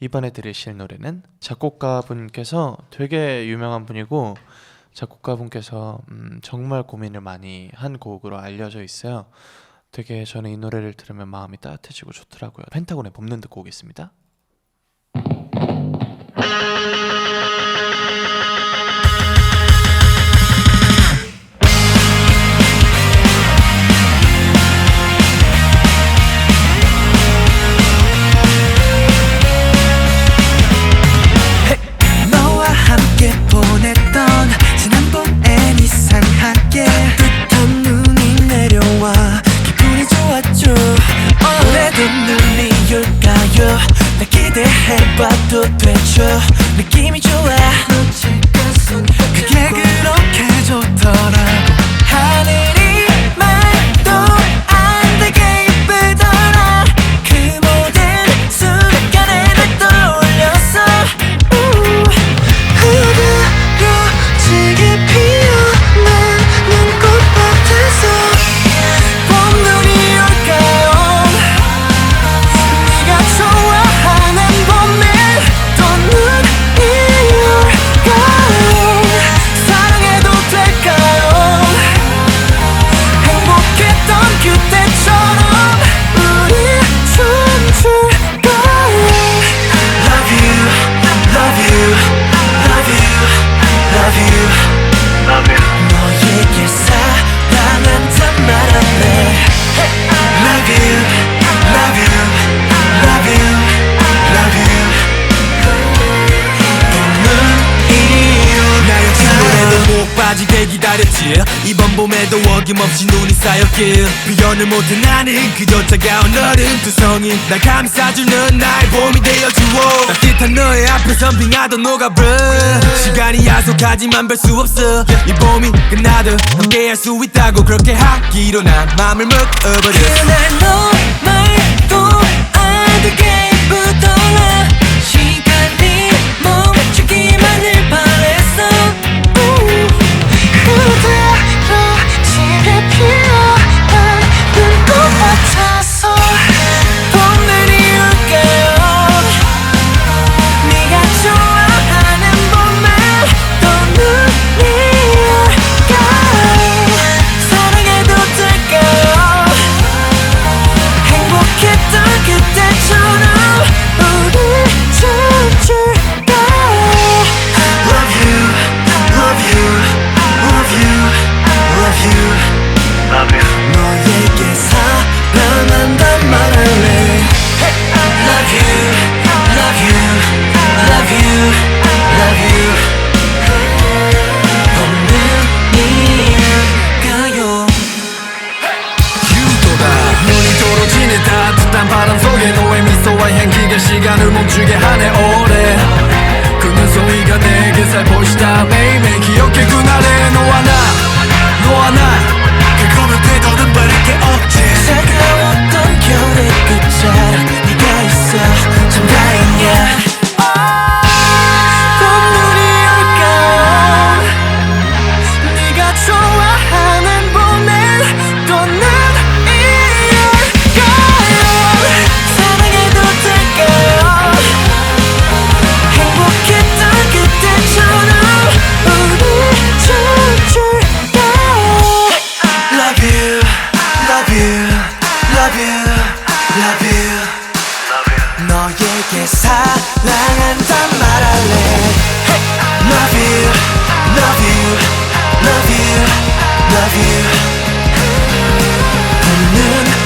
이번에 들으실 노래는 작곡가분께서 되게 유명한 분이고 작곡가분께서 음, 정말 고민을 많이 한 곡으로 알려져 있어요. 되게 저는 이 노래를 들으면 마음이 따뜻해지고 좋더라고요. 펜타곤의 봄눈 듣고 오겠습니다. 올까요 나 기대해봐도 되죠? 느낌이 좋아. 그게 그렇게 좋더라고 기다렸지. 이번 봄에도 어김없이 눈이 쌓였길. 표현을 못해 나는 그저 차가운 너른 두성이 날 감싸주는 나의 봄이 되어주어 따뜻한 너의 앞에선 빙하도 녹아버려 시간이 야속하지만 별 수 없어. 이 봄이 끝나도 함께 할 수 있다고 그렇게 하기로 난 마음을 먹어버렸어 시간을 멈추게 하네 오래. 그 눈송이가 내게 살포시다 매일매일 기억해 그 Love you, love you, love you. 너에게 사랑한단 말할래 Love you, love you, love you, love you 웃는